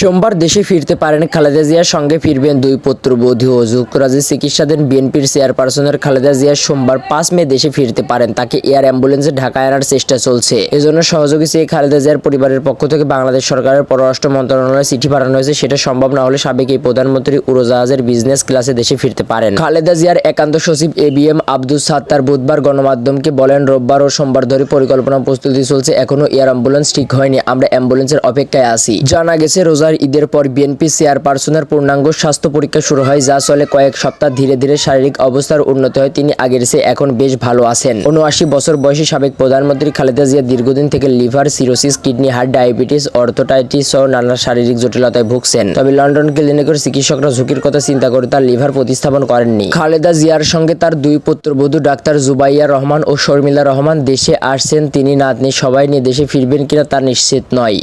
সোমবার দেশে ফিরতে পারেন খালেদা জিয়ার সঙ্গে ফিরবেন দুই পুত্রবধূ ও যুক্তরাজ্যে চিকিৎসাধীন বিএনপির চেয়ারপারসনের খালেদা জিয়া সোমবার পাঁচ মে দেশে ফিরতে পারেন। তাকে এয়ার অ্যাম্বুলেন্সে ঢাকায় আনার চেষ্টা চলছে। এজন্য সহযোগী চেয়ে খালেদা জিয়ার পরিবারের পক্ষ থেকে বাংলাদেশ সরকারের পররাষ্ট্র মন্ত্রণালয়ে চিঠি পাঠানো হয়েছে। সেটা সম্ভব না হলে সাবেক এই প্রধানমন্ত্রী উড়োজাহাজের বিজনেস ক্লাসে দেশে ফিরতে পারেন। খালেদা জিয়ার একান্ত সচিব A B M Abdul Sattar বুধবার গণমাধ্যমকে বলেন, রোববার ও সোমবার ধরে পরিকল্পনা প্রস্তুতি চলছে। এখনও এয়ার অ্যাম্বুলেন্স ঠিক হয়নি। আমরা অ্যাম্বুলেন্সের অপেক্ষায় আছি। জানা গেছে রোজার ঈদের পর বিএনপি চেয়ারপারসনের পূর্ণাঙ্গ স্বাস্থ্য পরীক্ষা শুরু হয়, যা চলে কয়েক সপ্তাহ ধীরে ধীরে শারীরিক অবস্থার উন্নতি হয়। তিনি আগের চেয়ে এখন বেশ ভালো আছেন। উনআশি বছর বয়সী সাবেক প্রধানমন্ত্রী খালেদা জিয়া দীর্ঘদিন থেকে liver cirrhosis, kidney heart, diabetes, arthritis সহ নানা শারীরিক জটিলতায় ভুগছেন। তবে লন্ডন ক্লিনিকের চিকিৎসকরা ঝুঁকির কথা চিন্তা করে তার লিভার প্রতিস্থাপন করেননি। খালেদা জিয়ার সঙ্গে তার দুই পুত্রবধূ ডাক্তার জুবাইয়া রহমান ও শর্মিলা রহমান দেশে আসছেন। তিনি নাতনি সবাই নিয়ে দেশে ফিরবেন কিনা তা নিশ্চিত নয়।